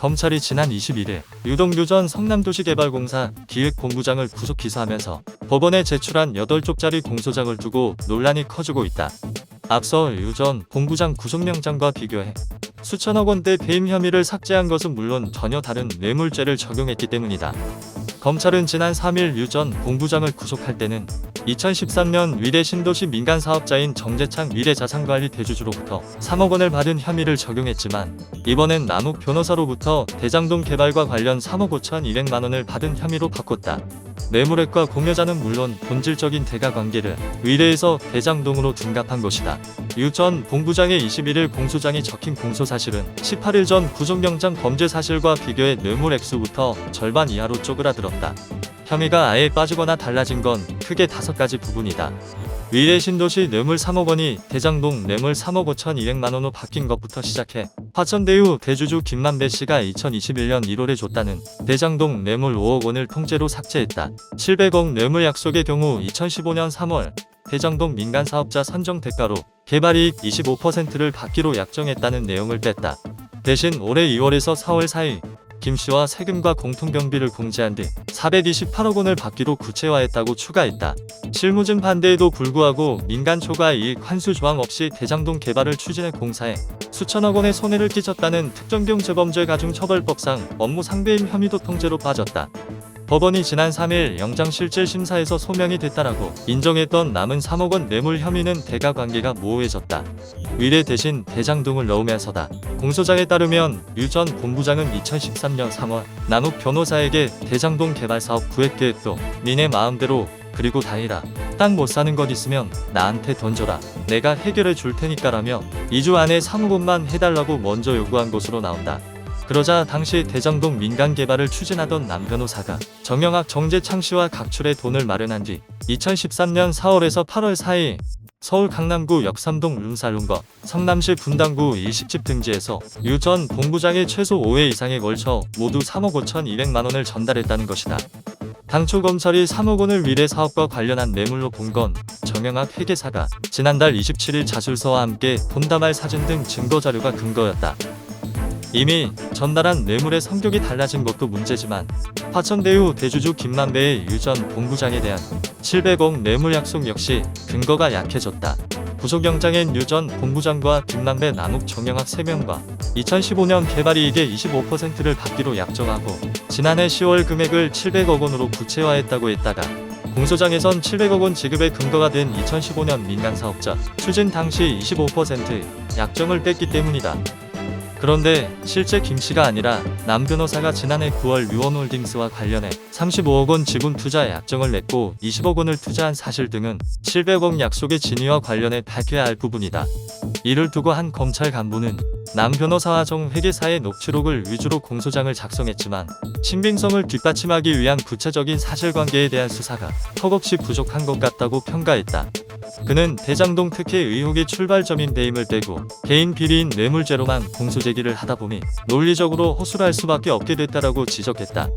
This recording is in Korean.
검찰이 지난 21일 유동규 전 성남도시개발공사 기획본부장을 구속 기소하면서 법원에 제출한 8쪽짜리 공소장을 두고 논란이 커지고 있다. 앞서 유 전 본부장 구속영장과 비교해 수천억 원대 배임 혐의를 삭제한 것은 물론 전혀 다른 뇌물죄를 적용했기 때문이다. 검찰은 지난 3일 유 전 본부장을 구속할 때는 2013년 위례 신도시 민간 사업자인 정재창 위례 자산관리 대주주로부터 3억 원을 받은 혐의를 적용했지만 이번엔 남욱 변호사로부터 대장동 개발과 관련 3억 5천 2백만 원을 받은 혐의로 바꿨다. 뇌물액과 공여자는 물론 본질적인 대가 관계를 위례에서 대장동으로 둔갑한 것이다. 유 전 본부장의 21일 공소장이 적힌 공소 사실은 18일 전 구속영장 범죄 사실과 비교해 뇌물 액수부터 절반 이하로 쪼그라들었다. 혐의가 아예 빠지거나 달라진 건 크게 다섯 가지 부분이다. 위례 신도시 뇌물 3억 원이 대장동 뇌물 3억 5천 2백만 원으로 바뀐 것부터 시작해 화천대유 대주주 김만배 씨가 2021년 1월에 줬다는 대장동 뇌물 5억 원을 통째로 삭제했다. 700억 뇌물 약속의 경우 2015년 3월 대장동 민간 사업자 선정 대가로 개발이익 25%를 받기로 약정했다는 내용을 뺐다. 대신 올해 2월에서 4월 사이 김 씨와 세금과 공통경비를 공제한 뒤 428억 원을 받기로 구체화했다고 추가했다. 실무진 반대에도 불구하고 민간 초과 이익 환수 조항 없이 대장동 개발을 추진해 공사해 수천억 원의 손해를 끼쳤다는 특정경 재범죄 가중처벌법상 업무 상배임 혐의도 통째로 빠졌다. 법원이 지난 3일 영장실질심사에서 소명이 됐다라고 인정했던 남은 3억 원 뇌물 혐의는 대가 관계가 모호해졌다. 위례 대신 대장동을 넣으면서다. 공소장에 따르면 유 전 본부장은 2013년 3월 남욱 변호사에게 대장동 개발 사업 구획 계획도 니네 마음대로 그리고 다이라 땅 못 사는 것 있으면 나한테 던져라 내가 해결해 줄 테니까 라며 2주 안에 3억 원만 해달라고 먼저 요구한 것으로 나온다. 그러자 당시 대장동 민간 개발을 추진하던 남 변호사가 정영학 정재창 씨와 각출의 돈을 마련한 뒤 2013년 4월에서 8월 사이 서울 강남구 역삼동 룸살롱과 성남시 분당구 일식집 등지에서 유 전 본부장의 최소 5회 이상에 걸쳐 모두 3억 5천 2백만 원을 전달했다는 것이다. 당초 검찰이 3억 원을 위례 사업과 관련한 뇌물로 본 건 정영학 회계사가 지난달 27일 자술서와 함께 본담할 사진 등 증거 자료가 근거였다. 이미 전달한 뇌물의 성격이 달라진 것도 문제지만 화천대유 대주주 김만배의 유전 본부장에 대한 700억 뇌물 약속 역시 근거가 약해졌다. 구속영장엔 유전 본부장과 김만배 남욱 정영학 3명과 2015년 개발이익의 25%를 받기로 약정하고 지난해 10월 금액을 700억 원으로 구체화했다고 했다가 공소장에선 700억 원 지급의 근거가 된 2015년 민간사업자 추진 당시 25% 약정을 뺐기 때문이다. 그런데 실제 김 씨가 아니라 남 변호사가 지난해 9월 유원홀딩스와 관련해 35억 원 지분 투자 약정을 냈고 20억 원을 투자한 사실 등은 700억 약속의 진위와 관련해 밝혀야 할 부분이다. 이를 두고 한 검찰 간부는 남 변호사와 정 회계사의 녹취록을 위주로 공소장을 작성했지만 신빙성을 뒷받침하기 위한 구체적인 사실관계에 대한 수사가 턱없이 부족한 것 같다고 평가했다. 그는 대장동 특혜 의혹의 출발점인 배임을 빼고 개인 비리인 뇌물죄로만 공소 제기를 하다 보니 논리적으로 호술할 수밖에 없게 됐다라고 지적했다.